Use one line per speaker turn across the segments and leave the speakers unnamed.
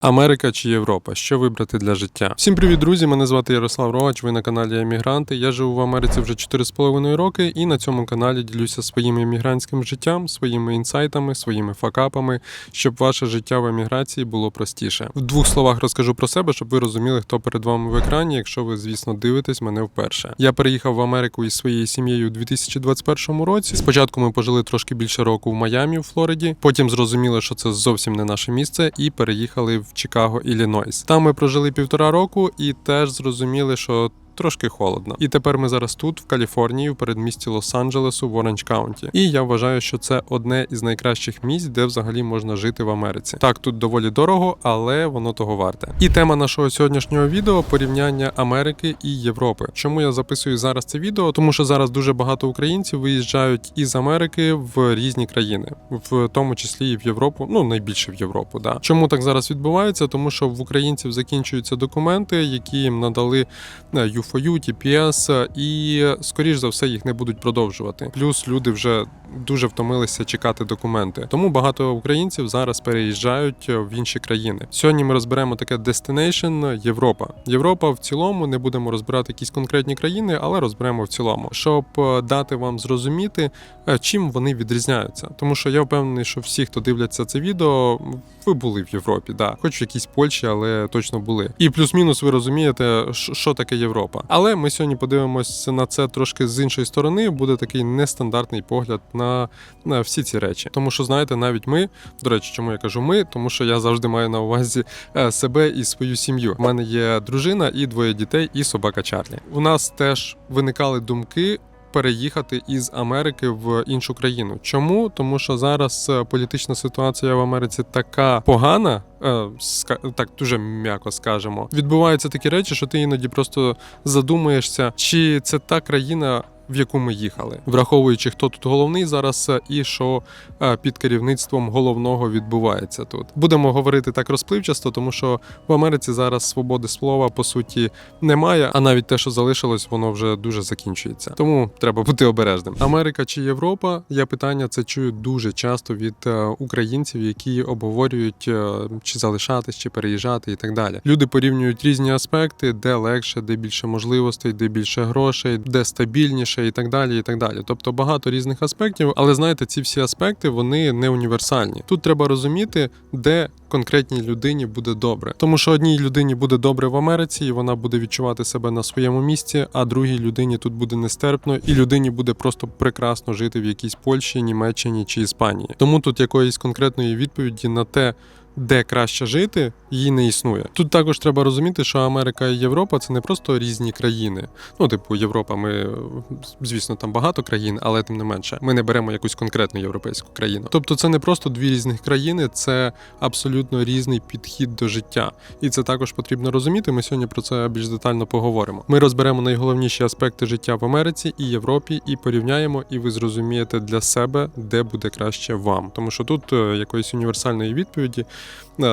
Америка чи Європа? Що вибрати для життя? Всім привіт, друзі! Мене звати Ярослав Рогач. Ви на каналі Емігранти. Я живу в Америці вже 4,5 роки, і на цьому каналі ділюся своїм емігрантським життям, своїми інсайтами, своїми факапами, щоб ваше життя в еміграції було простіше. В двох словах розкажу про себе, щоб ви розуміли, хто перед вами в екрані, якщо ви, звісно, дивитесь мене вперше. Я переїхав в Америку із своєю сім'єю у 2021 році. Спочатку ми пожили трошки більше року в Майамі, у Флориді. Потім зрозуміли, що це зовсім не наше місце, і переїхали в Чикаго, Іллінойс. Там ми прожили півтора року і теж зрозуміли, що. Трошки холодно, і тепер ми зараз тут, в Каліфорнії, в передмісті Лос-Анджелесу, в Оранж Каунті. І я вважаю, що це одне із найкращих місць, де взагалі можна жити в Америці. Так, тут доволі дорого, але воно того варте. І тема нашого сьогоднішнього відео порівняння Америки і Європи. Чому я записую зараз це відео? Тому що зараз дуже багато українців виїжджають із Америки в різні країни, в тому числі і в Європу, ну найбільше в Європу. Да. Чому так зараз відбувається? Тому що в українців закінчуються документи, які їм надали е, UFOU, TPS, і скоріш за все їх не будуть продовжувати. Плюс люди вже дуже втомилися чекати документи. Тому багато українців зараз переїжджають в інші країни. Сьогодні ми розберемо таке destination Європа. Європа в цілому не будемо розбирати якісь конкретні країни, але розберемо в цілому, щоб е, дати вам зрозуміти, е, чим вони відрізняються. Тому що я впевнений, що всі, хто дивляться це відео, ви були в Європі, да, хоч в якійсь Польщі, але точно були. І плюс-мінус ви розумієте, що таке Європа. Але ми сьогодні подивимося на це трошки з іншої сторони. Буде такий нестандартний погляд на, на всі ці речі. Тому що, знаєте, навіть ми, до речі, чому я кажу ми, тому що я завжди маю на увазі е, себе і свою сім'ю. У мене є дружина і двоє дітей, і собака Чарлі. У нас теж виникали думки. Переїхати із Америки в іншу країну. Чому? Тому що зараз е, політична ситуація в Америці така погана, е, так дуже м'яко скажемо. Відбуваються такі речі, що ти іноді просто задумуєшся, чи це та країна. В яку ми їхали, враховуючи, хто тут головний зараз е, і що е, під керівництвом головного відбувається тут. Будемо говорити так розпливчасто, тому що в Америці зараз свободи слова по суті немає, а навіть те, що залишилось, воно вже дуже закінчується. Тому треба бути обережним. Америка чи Європа? Я питання це чую дуже часто від е, українців, які обговорюють чи залишатись, чи переїжджати, і так далі. Люди порівнюють різні аспекти, де легше, де більше можливостей, де більше грошей, де стабільніше, і так далі. І так далі. Тобто багато різних аспектів, але знаєте, ці всі аспекти вони не універсальні. Тут треба розуміти, де конкретній людині буде добре. Тому що одній людині буде добре в Америці, і вона буде відчувати себе на своєму місці, а другій людині тут буде нестерпно, і людині буде просто прекрасно жити в якійсь Польщі, Німеччині чи Іспанії. Тому тут якоїсь конкретної відповіді на те. Де краще жити, її не існує. Тут також треба розуміти, що Америка і Європа це не просто різні країни. Ну, типу, Європа, ми звісно, там багато країн, але тим не менше, ми не беремо якусь конкретну європейську країну. Тобто, це не просто дві різних країни, це абсолютно різний підхід до життя. І це також потрібно розуміти. Ми сьогодні про це більш детально поговоримо. Ми розберемо найголовніші аспекти життя в Америці і Європі, і порівняємо, і ви зрозумієте для себе, де буде краще вам. Тому що тут е, якоїсь універсальної відповіді,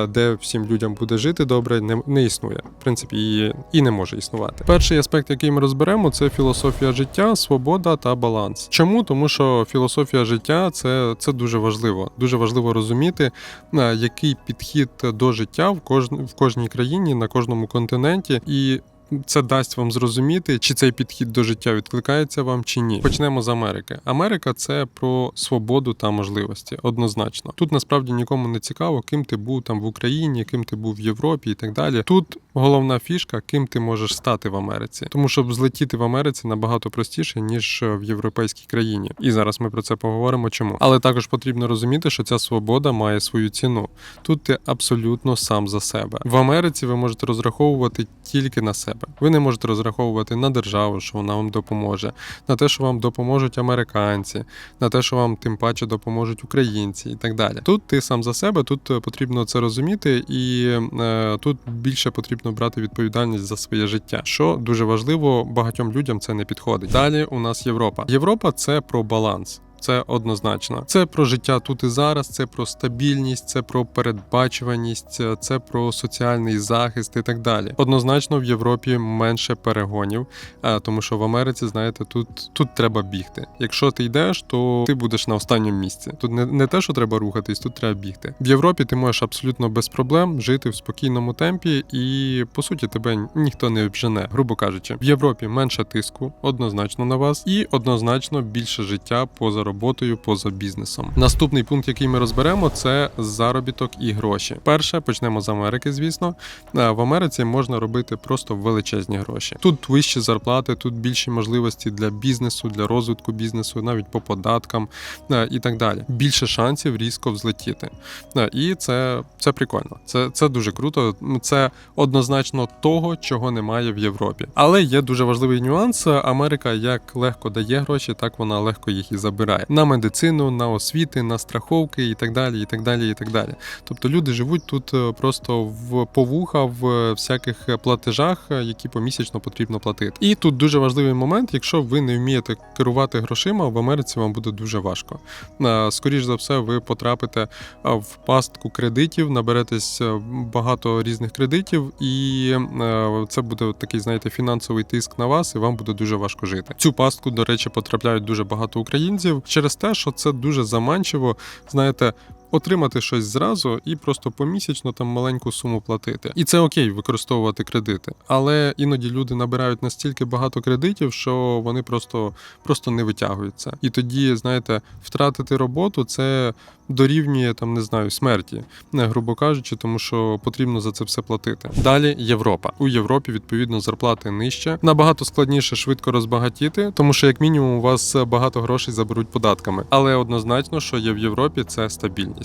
де всім людям буде жити добре, не, не існує. В принципі, і, і не може існувати. Перший аспект, який ми розберемо, це філософія життя, свобода та баланс. Чому? Тому що філософія життя це, це дуже важливо. Дуже важливо розуміти, е, який підхід до життя в кож... в кожній країні на кожному континенті і. Це дасть вам зрозуміти, чи цей підхід до життя відкликається вам чи ні. Почнемо з Америки. Америка це про свободу та можливості, однозначно. Тут насправді нікому не цікаво, ким ти був там в Україні, ким ти був в Європі і так далі. Тут головна фішка, ким ти можеш стати в Америці, тому щоб злетіти в Америці набагато простіше ніж в європейській країні. І зараз ми про це поговоримо. Чому, але також потрібно розуміти, що ця свобода має свою ціну. Тут ти абсолютно сам за себе. В Америці ви можете розраховувати тільки на себе. Ви не можете розраховувати на державу, що вона вам допоможе, на те, що вам допоможуть американці, на те, що вам тим паче допоможуть українці і так далі. Тут ти сам за себе, тут е, потрібно це розуміти, і е, тут більше потрібно брати відповідальність за своє життя, що дуже важливо, багатьом людям це не підходить. Далі у нас Європа. Європа це про баланс. Це однозначно. Це про життя тут і зараз, це про стабільність, це про передбачуваність, це про соціальний захист і так далі. Однозначно в Європі менше перегонів, е, тому що в Америці, знаєте, тут, тут треба бігти. Якщо ти йдеш, то ти будеш на останньому місці. Тут не, не те, що треба рухатись, тут треба бігти. В Європі ти можеш абсолютно без проблем жити в спокійному темпі, і по суті тебе ніхто не обжене, грубо кажучи. В Європі менше тиску, однозначно на вас, і однозначно більше життя поза роботою, поза бізнесом. Наступний пункт, який ми розберемо, це заробіток і гроші. Перше почнемо з Америки, звісно. Е, В Америці можна робити просто величезні гроші. Тут вищі зарплати, тут більші можливості для бізнесу, для розвитку бізнесу, навіть по податкам е, і так далі. Більше шансів різко взлетіти. Е, І це, це прикольно. Це, це дуже круто. Це однозначно того, чого немає в Європі. Але є дуже важливий нюанс. Америка як легко дає гроші, так вона легко їх і забирає на медицину, на освіти, на страховки і так далі. І так далі, і так далі. Тобто люди живуть тут е, просто в повуха в всяких платежах, е, які помісячно потрібно платити. І тут дуже важливий момент, якщо ви не вмієте керувати грошима, в Америці вам буде дуже важко. Е, Скоріш за все, ви потрапите е, в пастку кредитів, наберетесь е, багато різних кредитів, і е, це буде такий, знаєте, фінансовий тиск на вас, і вам буде дуже важко жити. Цю пастку, до речі, потрапляють дуже багато українців через те, що це дуже заманчиво, знаєте. Отримати щось зразу і просто помісячно там маленьку суму платити. І це окей використовувати кредити. Але іноді люди набирають настільки багато кредитів, що вони просто, просто не витягуються. І тоді, знаєте, втратити роботу це дорівнює там, не знаю, смерті, грубо кажучи, тому що потрібно за це все платити. Далі Європа. У Європі відповідно зарплати нижче. Набагато складніше швидко розбагатіти, тому що як мінімум у вас багато грошей заберуть податками. Але однозначно, що є в Європі, це стабільність.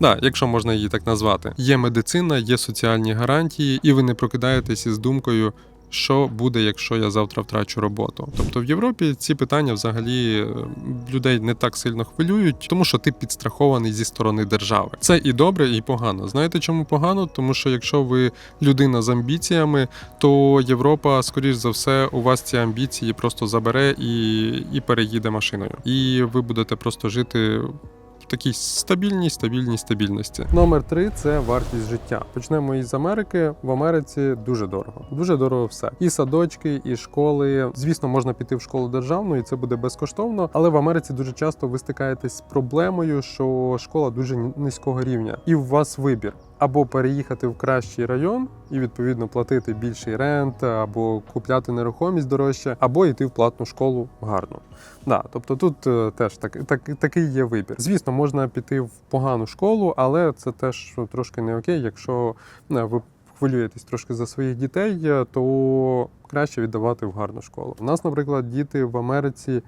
Да, якщо можна її так назвати. Є медицина, є соціальні гарантії, і ви не прокидаєтесь із думкою. Що буде, якщо я завтра втрачу роботу? Тобто в Європі ці питання взагалі е, людей не так сильно хвилюють, тому що ти підстрахований зі сторони держави. Це і добре, і погано. Знаєте, чому погано? Тому що якщо ви людина з амбіціями, то Європа, скоріш за все, у вас ці амбіції просто забере і, і переїде машиною. І ви будете просто жити такій стабільній, стабільній стабільності. Номер три це вартість життя. Почнемо із Америки. В Америці дуже дорого. Дуже дорого все. І садочки, і школи. Звісно, можна піти в школу державну, і це буде безкоштовно. Але в Америці дуже часто ви стикаєтесь з проблемою, що школа дуже низького рівня, і у вас вибір. Або переїхати в кращий район і відповідно платити більший рент, або купляти нерухомість дорожче, або йти в платну школу гарну. Да, тобто тут е, теж так, так, такий є вибір. Звісно, можна піти в погану школу, але це теж трошки не окей, якщо е, ви хвилюєтесь трошки за своїх дітей, е, то краще віддавати в гарну школу. У нас, наприклад, діти в Америці.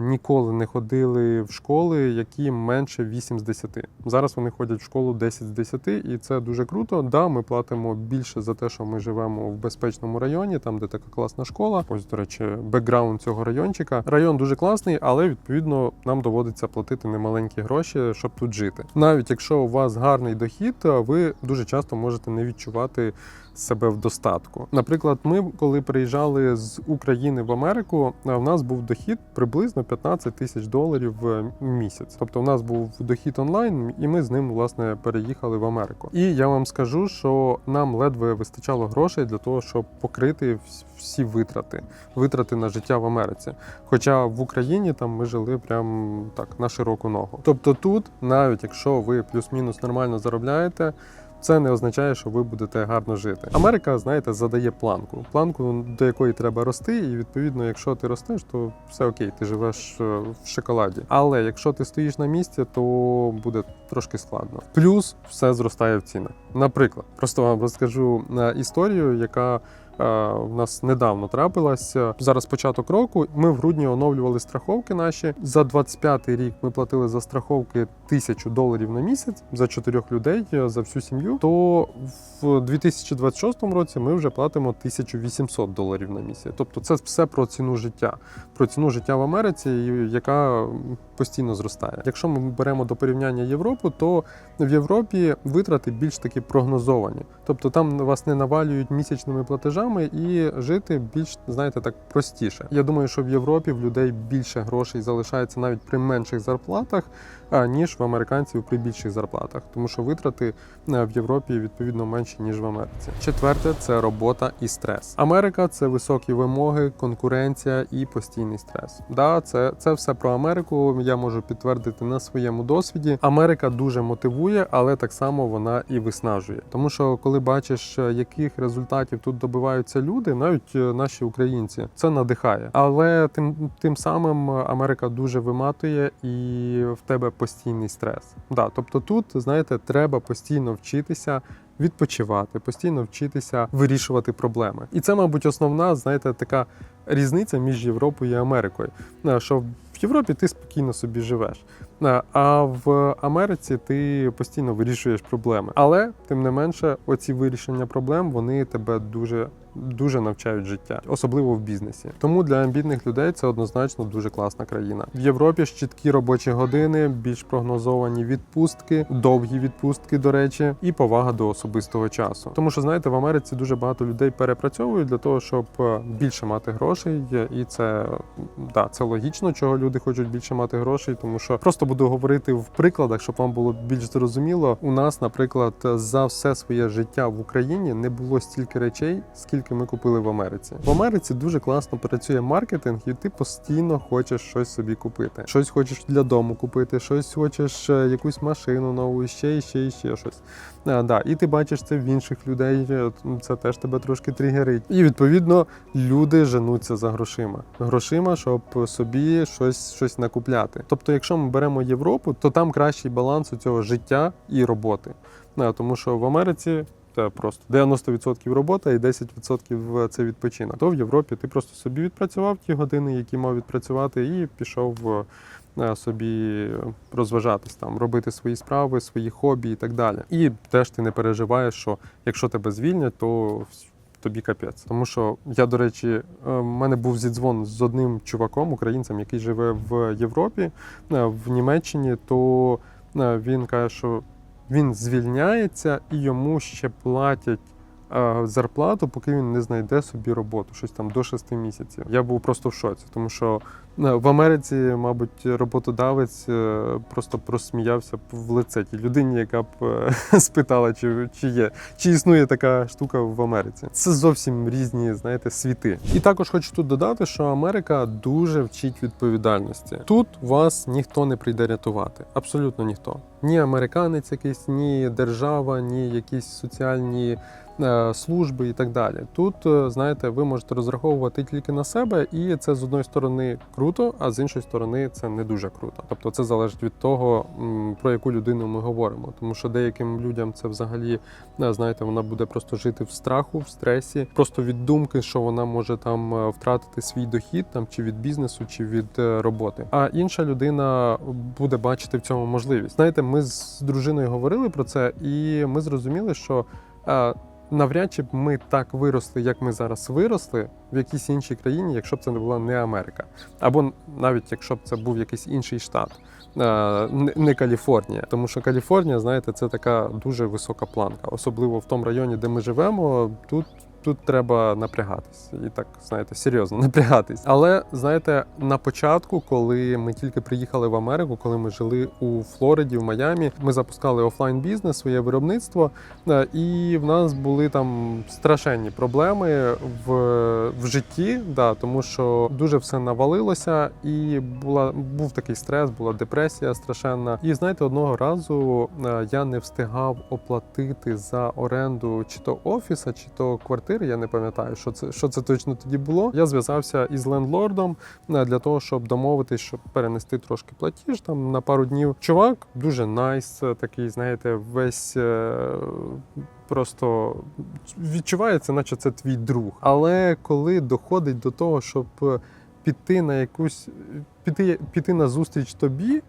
Ніколи не ходили в школи, які менше 8 з 10. Зараз вони ходять в школу 10 з 10, і це дуже круто. Да, ми платимо більше за те, що ми живемо в безпечному районі, там де така класна школа. Ось, до речі, бекграунд цього райончика. Район дуже класний, але відповідно нам доводиться платити немаленькі гроші, щоб тут жити. Навіть якщо у вас гарний дохід, ви дуже часто можете не відчувати себе в достатку. Наприклад, ми, коли приїжджали з України в Америку, в нас був дохід приблизно 15 тисяч доларів в місяць. Тобто, у нас був дохід онлайн, і ми з ним власне переїхали в Америку. І я вам скажу, що нам ледве вистачало грошей для того, щоб покрити всі витрати, витрати на життя в Америці. Хоча в Україні там ми жили прям так на широку ногу. Тобто, тут, навіть якщо ви плюс-мінус нормально заробляєте це не означає, що ви будете гарно жити. Америка, знаєте, задає планку, планку до якої треба рости, і відповідно, якщо ти ростеш, то все окей, ти живеш е, в шоколаді. Але якщо ти стоїш на місці, то буде трошки складно. Плюс все зростає в цінах. Наприклад, просто вам розкажу е, історію, яка у нас недавно трапилася. Зараз початок року. Ми в грудні оновлювали страховки наші. За 25-й рік ми платили за страховки тисячу доларів на місяць за чотирьох людей е, за всю сім'ю. То в 2026 році ми вже платимо 1800 доларів на місяць. Тобто, це все про ціну життя, про ціну життя в Америці, яка постійно зростає. Якщо ми беремо до порівняння Європу, то в Європі витрати більш таки прогнозовані. Тобто там вас не навалюють місячними платежами і жити більш, знаєте, так простіше. Я думаю, що в Європі в людей більше грошей залишається навіть при менших зарплатах, ніж в американців при більших зарплатах, тому що витрати е, в Європі відповідно менші ніж в Америці. Четверте це робота і стрес. Америка це високі вимоги, конкуренція і постійний стрес. Да, це, це все про Америку. Я можу підтвердити на своєму досвіді. Америка дуже мотивує, але так само вона і виснажує. Тому що коли бачиш, е, яких результатів тут добиваються люди, навіть е, наші українці, це надихає. Але тим тим самим Америка дуже виматує і в тебе постійний стрес. Да, тобто тут, знаєте, треба постійно вчитися. Відпочивати, постійно вчитися вирішувати проблеми, і це, мабуть, основна, знаєте, така різниця між Європою і Америкою. Е, Що в Європі ти спокійно собі живеш, е, а в Америці ти постійно вирішуєш проблеми. Але тим не менше, оці вирішення проблем вони тебе дуже дуже навчають життя, особливо в бізнесі. Тому для амбітних людей це однозначно дуже класна країна. В Європі ж чіткі робочі години, більш прогнозовані відпустки, довгі відпустки, до речі, і повага до особистого часу. Тому що знаєте, в Америці дуже багато людей перепрацьовують для того, щоб е, більше мати грошей, і це да, це логічно, чого люди хочуть більше мати грошей, тому що просто буду говорити в прикладах, щоб вам було більш зрозуміло. У нас, наприклад, за все своє життя в Україні не було стільки речей, скільки ми купили в Америці. В Америці дуже класно працює маркетинг, і ти постійно хочеш щось собі купити. Щось хочеш для дому купити, щось хочеш е, якусь машину нову, ще і ще і ще щось. А, да. І ти бачиш це в інших людей. е, Це теж тебе трошки тригерить. І відповідно люди женуться за грошима. Грошима, щоб собі щось, щось накупляти. Тобто, якщо ми беремо Європу, то там кращий баланс у цього життя і роботи. Тому що в Америці. Просто 90% робота і 10% це відпочинок. То в Європі ти просто собі відпрацював ті години, які мав відпрацювати, і пішов е, собі розважатись там, робити свої справи, свої хобі і так далі. І теж ти не переживаєш, що якщо тебе звільнять, то тобі капець. Тому що я, до речі, е, в мене був зідзвон з одним чуваком, українцем, який живе в Європі, е, в Німеччині, то е, він каже, що він звільняється і йому ще платять зарплату, поки він не знайде собі роботу, щось там до 6 місяців. Я був просто в шоці, тому що е, в Америці, мабуть, роботодавець е, просто просміявся в лице тій людині, яка б е, спитала, чи, чи є, чи існує така штука в Америці. Це зовсім різні, знаєте, світи. І також хочу тут додати, що Америка дуже вчить відповідальності. Тут вас ніхто не прийде рятувати, абсолютно ніхто. Ні американець якийсь, ні держава, ні якісь соціальні е, служби і так далі. Тут, е, знаєте, ви можете розраховувати тільки на себе, і це з одної сторони круто, а з іншої сторони це не дуже круто. Тобто це залежить від того, про яку людину ми говоримо. Тому що деяким людям це взагалі, е, знаєте, вона буде просто жити в страху, в стресі, просто від думки, що вона може там е, втратити свій дохід, там чи від бізнесу, чи від е, роботи. А інша людина буде бачити в цьому можливість. Знаєте, ми з дружиною говорили про це, і ми зрозуміли, що. Навряд чи б ми так виросли, як ми зараз виросли в якійсь іншій країні, якщо б це не була не Америка, або навіть якщо б це був якийсь інший штат, е, не Каліфорнія. Тому що Каліфорнія, знаєте, це така дуже висока планка, особливо в тому районі, де ми живемо. Тут тут треба напрягатись і так знаєте, серйозно напрягатись. Але знаєте, на початку, коли ми тільки приїхали в Америку, коли ми жили у Флориді, в Майамі, ми запускали офлайн бізнес, своє виробництво, е, і в нас були там страшенні проблеми в, в житті, да, тому що дуже все навалилося, і була був такий стрес, була депресія страшенна. І знаєте, одного разу е, я не встигав оплатити за оренду чи то офіса, чи то квартири. Я не пам'ятаю, що це що це точно тоді було. Я зв'язався із лендлордом е, для того, щоб домовитись, щоб перенести трошки платіж там на пару днів. Чувак дуже найс, е, такий, знаєте, весь. е, Просто відчувається, наче це твій друг. Але коли доходить до того, щоб піти на якусь піти, піти на зустріч тобі,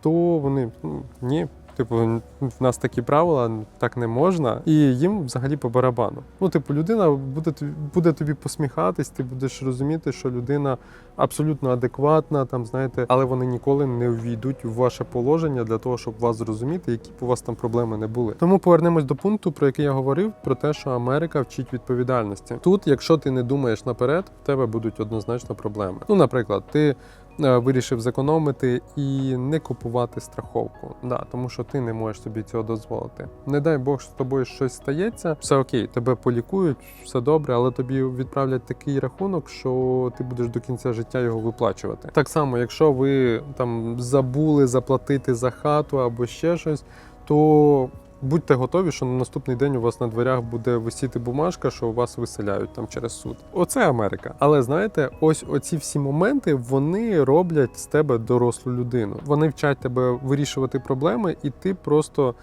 то вони «М, ні, Типу, в нас такі правила, так не можна, і їм взагалі по барабану. Ну, типу, людина буде буде тобі посміхатись, ти будеш розуміти, що людина абсолютно адекватна, там знаєте, але вони ніколи не ввійдуть в ваше положення для того, щоб вас зрозуміти, які б у вас там проблеми не були. Тому повернемось до пункту, про який я говорив, про те, що Америка вчить відповідальності. Тут, якщо ти не думаєш наперед, в тебе будуть однозначно проблеми. Ну, наприклад, ти. Е, Вирішив зекономити і не купувати страховку, да, тому що ти не можеш собі цього дозволити. Не дай Бог, що з тобою щось стається, все окей, тебе полікують, все добре, але тобі відправлять такий рахунок, що ти будеш до кінця життя його виплачувати. Так само, якщо ви там забули заплатити за хату або ще щось, то будьте готові, що на наступний день у вас на дверях буде висіти бумажка, що вас виселяють там через суд. Оце Америка. Але знаєте, ось оці всі моменти вони роблять з тебе дорослу людину. Вони вчать тебе вирішувати проблеми, і ти просто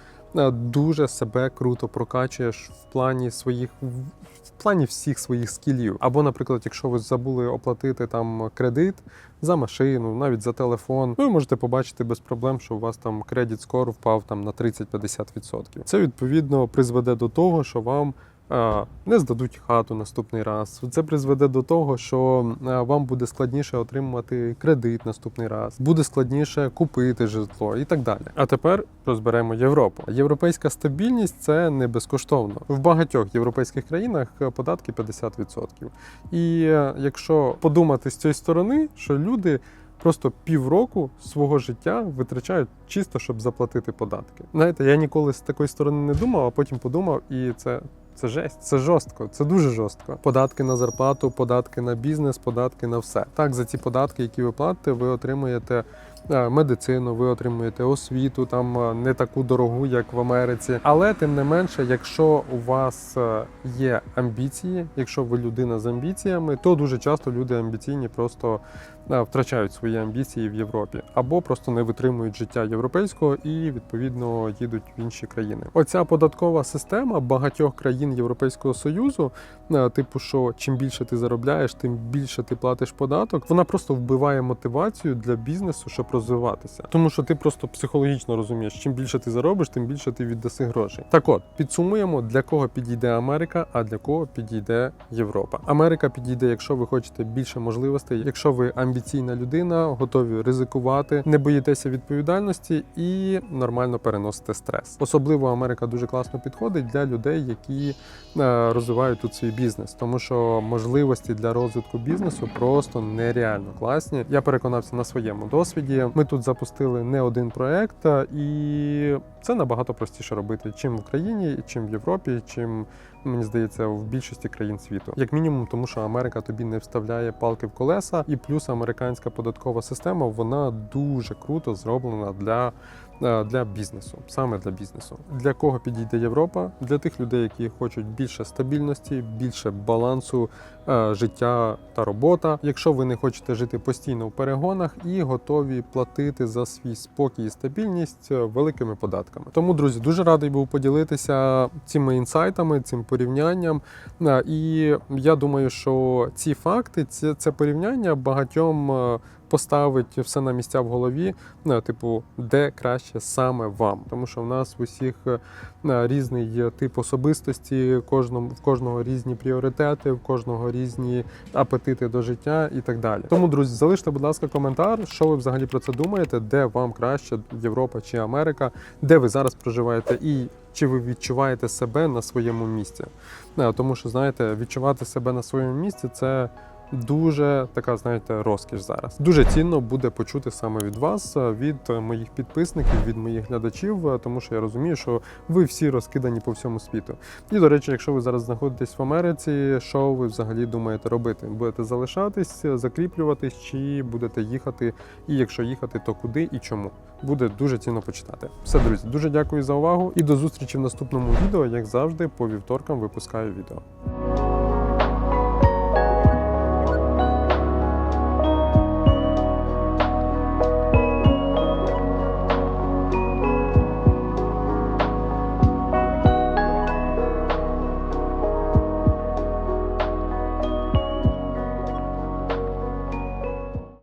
дуже себе круто прокачуєш в плані своїх в плані всіх своїх скілів. Або, наприклад, якщо ви забули оплатити там кредит за машину, навіть за телефон, ви можете побачити без проблем, що у вас там кредит скоро впав там на 30-50%. Це відповідно призведе до того, що вам. Не здадуть хату наступний раз. Це призведе до того, що вам буде складніше отримувати кредит наступний раз, буде складніше купити житло і так далі. А тепер розберемо Європу. Європейська стабільність це не безкоштовно. В багатьох європейських країнах податки 50%. І е, якщо подумати з цієї сторони, що люди. Просто півроку свого життя витрачають чисто, щоб заплатити податки. Знаєте, я ніколи з такої сторони не думав, а потім подумав, і це, це жесть, це жорстко, це дуже жорстко. Податки на зарплату, податки на бізнес, податки на все. Так, за ці податки, які ви платите, ви отримуєте е, медицину, ви отримуєте освіту, там е, не таку дорогу, як в Америці. Але тим не менше, якщо у вас е, є амбіції, якщо ви людина з амбіціями, то дуже часто люди амбіційні просто втрачають свої амбіції в Європі або просто не витримують життя європейського і відповідно їдуть в інші країни. Оця податкова система багатьох країн Європейського союзу, е, типу, що чим більше ти заробляєш, тим більше ти платиш податок. Вона просто вбиває мотивацію для бізнесу, щоб розвиватися. Тому що ти просто психологічно розумієш, чим більше ти заробиш, тим більше ти віддаси грошей. Так от підсумуємо, для кого підійде Америка, а для кого підійде Європа. Америка підійде, якщо ви хочете більше можливостей, якщо ви амбіційна людина, готові ризикувати, не боїтеся відповідальності і нормально переносите стрес. Особливо Америка дуже класно підходить для людей, які е, розвивають тут свій бізнес, тому що можливості для розвитку бізнесу просто нереально класні. Я переконався на своєму досвіді. Ми тут запустили не один проект, е, і це набагато простіше робити, чим в Україні, чим в Європі, чим мені здається, в більшості країн світу. Як мінімум, тому що Америка тобі не вставляє палки в колеса, і плюс американська податкова система вона дуже круто зроблена для. Е, Для бізнесу, саме для бізнесу. Для кого підійде Європа? Для тих людей, які хочуть більше стабільності, більше балансу е, життя та робота. Якщо ви не хочете жити постійно в перегонах і готові платити за свій спокій і стабільність е, великими податками. Тому, друзі, дуже радий був поділитися цими інсайтами, цим порівнянням. І я думаю, що ці факти, це порівняння багатьом. Поставить все на місця в голові, ну, типу, де краще саме вам, тому що в нас в усіх е, різний тип особистості, в кожного різні пріоритети, в кожного різні апетити до життя і так далі. Тому, друзі, залиште, будь ласка, коментар, що ви взагалі про це думаєте, де вам краще Європа чи Америка, де ви зараз проживаєте, і чи ви відчуваєте себе на своєму місці. Е, Тому що знаєте, відчувати себе на своєму місці це. Дуже така, знаєте, розкіш зараз. Дуже цінно буде почути саме від вас, е, від е, моїх підписників, від моїх глядачів, е, тому що я розумію, що ви всі розкидані по всьому світу. І до речі, якщо ви зараз знаходитесь в Америці, що ви взагалі думаєте робити? Будете залишатись, закріплюватись, чи будете їхати? І якщо їхати, то куди і чому? Буде дуже цінно почитати. Все, друзі, дуже дякую за увагу і до зустрічі в наступному відео. Як завжди, по вівторкам випускаю відео.